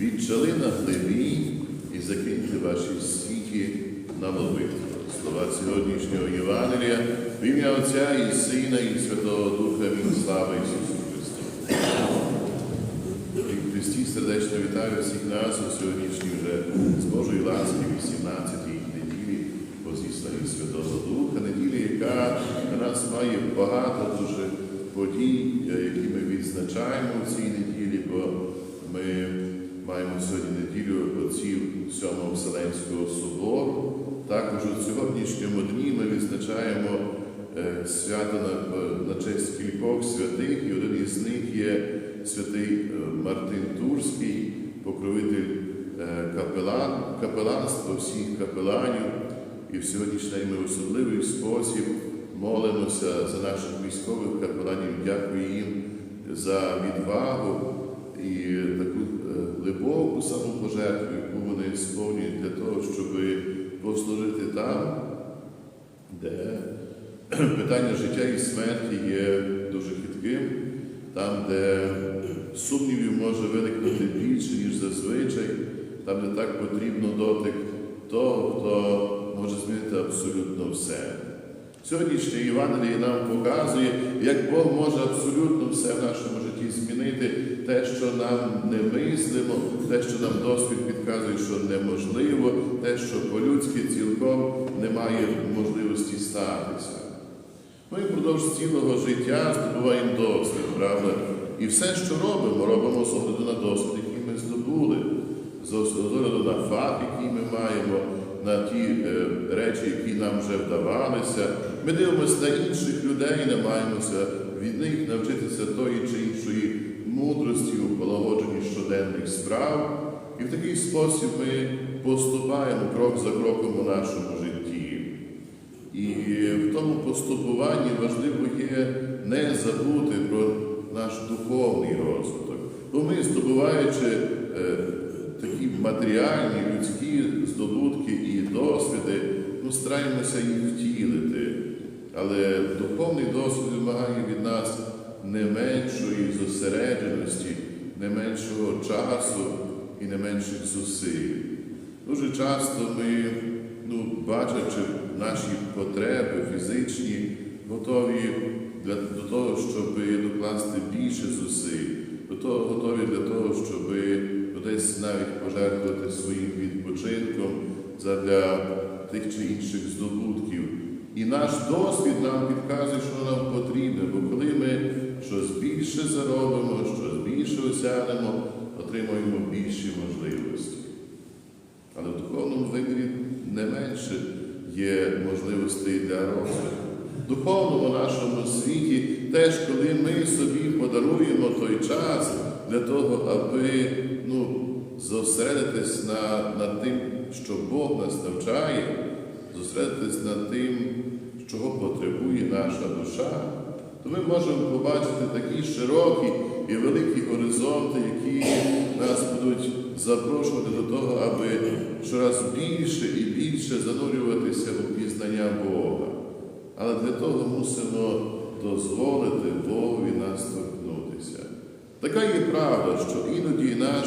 відчали на хлебі і закиньте ваші сіті на молитву. Слова сьогоднішнього Євангелія в ім'я Отця і Сина, і Святого Духа, Амінь. слава Ісусу Христу. І Христі сердечно вітаю всіх нас у сьогоднішній вже з Божої ласки 18-й неділі по зісланні Святого Духа, неділі, яка на нас має багато дуже подій, які ми відзначаємо в цій неділі, бо ми маємо сьогодні неділю отців Сьомого Вселенського собору. Також у сьогоднішньому дні ми відзначаємо е, свято на, на честь кількох святих, і один із них є святий е, Мартин Турський, покровитель е, капелан, капеланства всіх капеланів. І в сьогоднішній ми особливий спосіб молимося за наших військових капеланів, дякую їм за відвагу і таку самопожертву, яку вони сповнюють для того, щоб послужити там, де питання життя і смерті є дуже хитким, там, де сумнівів може виникнути більше, ніж зазвичай, там, де так потрібно дотик того, хто може змінити абсолютно все. Сьогоднішнє Євангеліє нам показує, як Бог може абсолютно все в нашому житті змінити, те, що нам не мислимо, те, що нам досвід підказує, що неможливо, те, що по-людськи цілком немає можливості статися. Ми впродовж цілого життя здобуваємо досвід, правда? І все, що робимо, робимо з огляду на досвід, який ми здобули, з огляду на факт, який ми маємо, на ті е, речі, які нам вже вдавалися. Ми дивимося на інших людей, намагаємося від них навчитися тої чи іншої мудрості у полагодженні щоденних справ. І в такий спосіб ми поступаємо крок за кроком у нашому житті. І в тому поступуванні важливо є не забути про наш духовний розвиток. Бо ми, здобуваючи е, такі матеріальні, людські здобутки і досвіди, ну, стараємося їх втілити. Але духовний досвід вимагає від нас не меншої зосередженості, не меншого часу і не менших зусиль. Дуже часто ми, ну, бачачи наші потреби фізичні, готові для, до того, щоб докласти більше зусиль, до того, готові для того, щоб десь навіть пожертвувати своїм відпочинком задля тих чи інших здобутків. І наш досвід нам підказує, що нам потрібно, бо коли ми щось більше заробимо, щось більше осягнемо, отримуємо більші можливості. Але в духовному вимірі не менше є можливостей для розвитку. В духовному нашому світі теж, коли ми собі подаруємо той час для того, аби ну, зосередитись на, над тим, що Бог нас навчає, зосередитись над тим, чого потребує наша душа, ми можемо побачити такі широкі і великі горизонти, які нас будуть запрошувати до того, аби щораз більше і більше занурюватися у пізнання Бога. Але для того мусимо дозволити Богові нас торкнутися. Така є правда, що іноді наш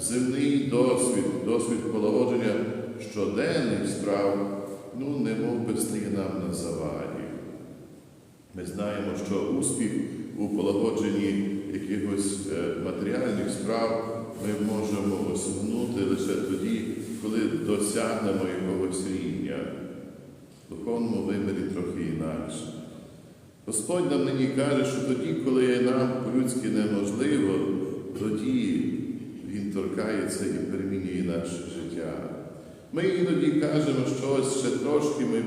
земний досвід, досвід полагодження щоденних справ, ну, немов би стає нам на заваді. Ми знаємо, що успіх у полагодженні якихось е, матеріальних справ ми можемо осягнути лише тоді, коли досягнемо якогось рівня. В духовному вимірі трохи інакше. Господь нам нині каже, що тоді, коли нам по-людськи неможливо, тоді Він торкається і перемінює наше життя. Ми іноді кажемо, що ось ще трошки ми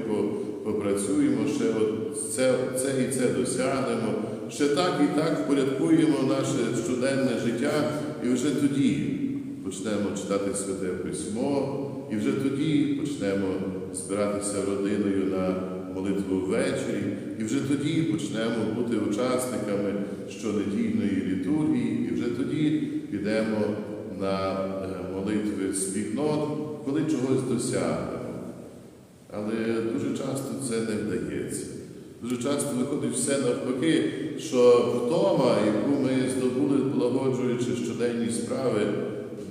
попрацюємо, ще от це, це і це досягнемо, ще так і так впорядкуємо наше щоденне життя, і вже тоді почнемо читати Святе Письмо, і вже тоді почнемо збиратися родиною на молитву ввечері, і вже тоді почнемо бути учасниками щонедільної літургії, і вже тоді підемо на е, молитви спільнот, коли чогось досягнемо. Але дуже часто це не вдається. Дуже часто виходить все навпаки, що втома, яку ми здобули, полагоджуючи щоденні справи,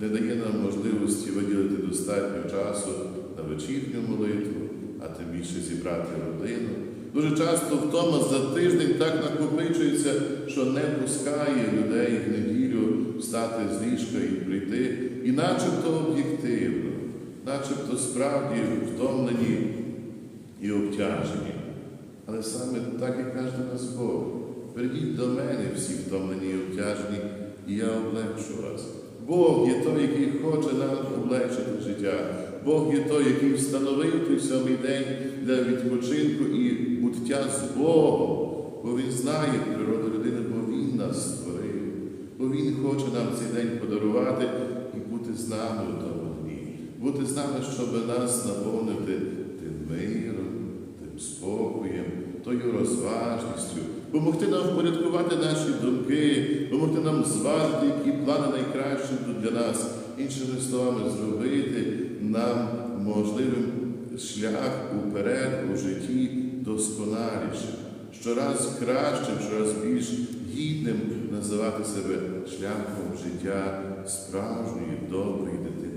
не дає нам можливості виділити достатньо часу на вечірню молитву, а тим більше зібрати родину. Дуже часто втома за тиждень так накопичується, що не пускає людей в неділю встати з ліжка і прийти, і начебто об'єктивно, начебто справді втомлені і обтяжені. Але саме так і каже нас Бог. Придіть до мене всі втомлені і обтяжені, і я облегшу вас. Бог є той, який хоче нам облегшити життя. Бог є той, який встановив той сьомий день для відпочинку і буття з Богом. Бо Він знає природу людини, бо Він нас створив. Бо Він хоче нам цей день подарувати і бути з нами. Бути з нами, щоб нас наповнити тим миром, тим спокоєм, тою розважністю, допомогти нам впорядкувати наші думки, допомогти нам зважити, які плани найкращі для нас, іншими словами, зробити нам можливим шлях уперед у житті досконалішим, щораз кращим, щораз більш гідним називати себе шляхом життя справжньої, доброї дитини.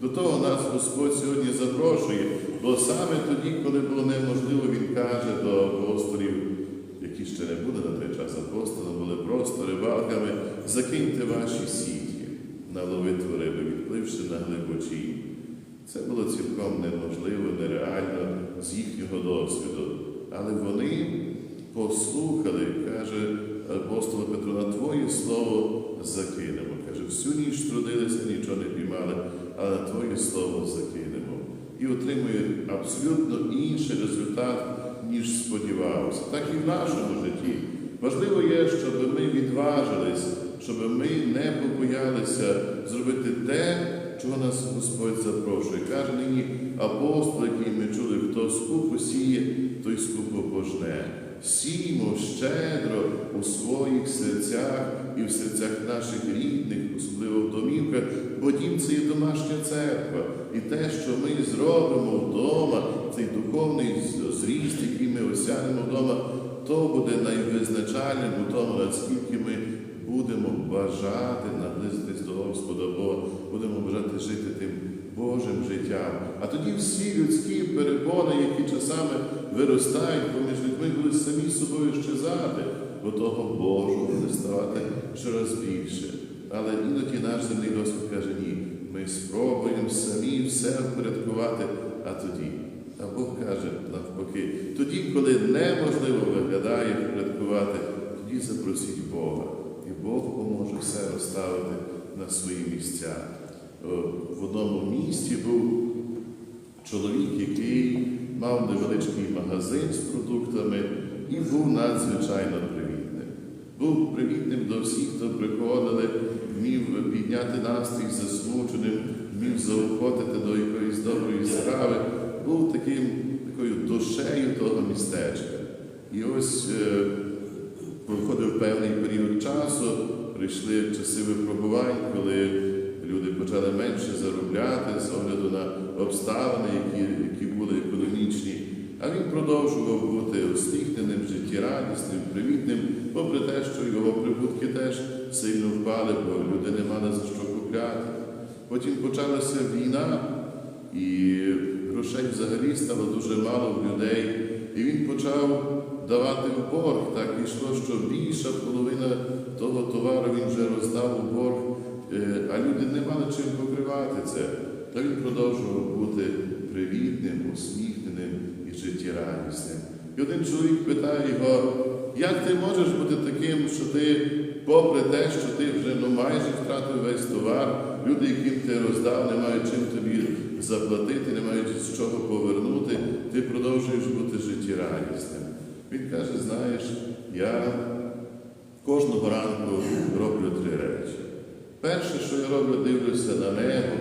До того нас Господь сьогодні запрошує, бо саме тоді, коли було неможливо, Він каже до апостолів, які ще не були на той час апостолами, були просто рибалками, закиньте ваші сіті на ловитву риби, відпливши на глибочі. Це було цілком неможливо, нереально з їхнього досвіду. Але вони послухали, каже апостол Петро, на Твоє слово закинемо. Каже, всю ніч трудилися, нічого не піймали, але Твоє слово закинемо. І отримує абсолютно інший результат, ніж сподівався. Так і в нашому житті. Важливо є, щоб ми відважились, щоб ми не побоялися зробити те, чого нас Господь запрошує. Каже нині апостол, який ми чули, хто скупо сіє, той скупо пожне. Сіймо щедро у своїх серцях і в серцях наших рідних, особливо в домівках, бо дім це є домашня церква. І те, що ми зробимо вдома, цей духовний зріст, який ми осягнемо вдома, то буде найвизначальним у тому, наскільки ми будемо бажати наблизитись до Господа Бога, будемо бажати жити тим Божим життям. А тоді всі людські перепони, які часами виростають поміж людьми, будуть самі собою щезати, бо того Божого буде ставати щораз більше. Але іноді наш земний Господь каже, ні, ми спробуємо самі все впорядкувати, а тоді. А Бог каже навпаки, тоді, коли неможливо виглядає впорядкувати, тоді запросіть Бога. І Бог поможе все розставити на свої місця. В одному місті був чоловік, який мав невеличкий магазин з продуктами і був надзвичайно. Був привітним до всіх, хто приходили, вмів підняти настрій засмученим, вмів заохотити до якоїсь доброї справи, був таким, такою душею того містечка. І ось е, проходив певний період часу, прийшли часи випробувань, коли люди почали менше заробляти з огляду на обставини, які, які були економічні. А він продовжував бути усміхненим, життєрадісним, привітним, попри те, що його прибутки теж сильно впали, бо люди не мали за що купляти. Потім почалася війна, і грошей взагалі стало дуже мало в людей. І він почав давати в борг. Так йшло, що більша половина того товару він вже роздав у борг, е, а люди не мали чим покривати це. Та він продовжував бути привітним, усміхненим і життєрадісним. І один чоловік питає його, як ти можеш бути таким, що ти, попри те, що ти вже ну, майже втратив весь товар, люди, яким ти роздав, не мають чим тобі заплатити, не мають з чого повернути, ти продовжуєш бути життєрадісним. Він каже, знаєш, я кожного ранку роблю три речі. Перше, що я роблю, дивлюся на небо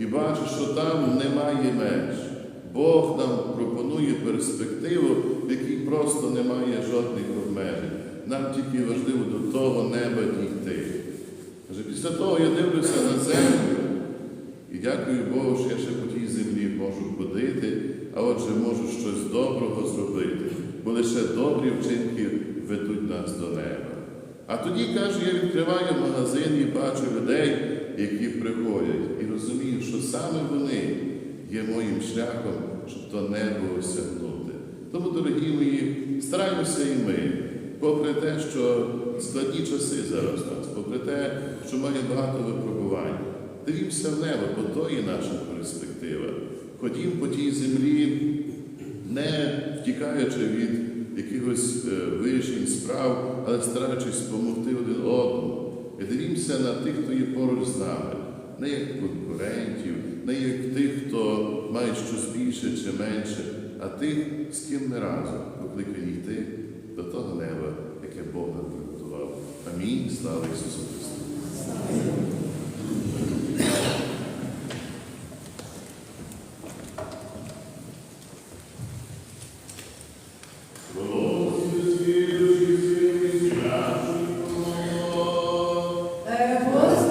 і бачу, що там немає меж. Бог нам пропонує перспективу, в якій просто немає жодних обмежень. Нам тільки важливо до того неба дійти. Каже, після того я дивлюся на землю і дякую Богу, що я ще по тій землі можу ходити, а отже можу щось доброго зробити, бо лише добрі вчинки ведуть нас до неба. А тоді, каже, я відкриваю магазин і бачу людей, які приходять, і розуміють, що саме вони є моїм шляхом, щоб то небо осягнути. Тому, дорогі мої, стараємося і ми, попри те, що складні часи зараз у нас, попри те, що має багато випробувань, дивімося в небо, бо то є наша перспектива. Ходім по тій землі, не втікаючи від якихось е, вирішень справ, але стараючись допомогти один одному. І дивімося на тих, хто є поруч з нами, не як конкурентів, не як тих, хто має щось більше чи менше, а тих, з ким не разом покликані йти до того неба, яке Бог нам приготував. Амінь. Слава Ісусу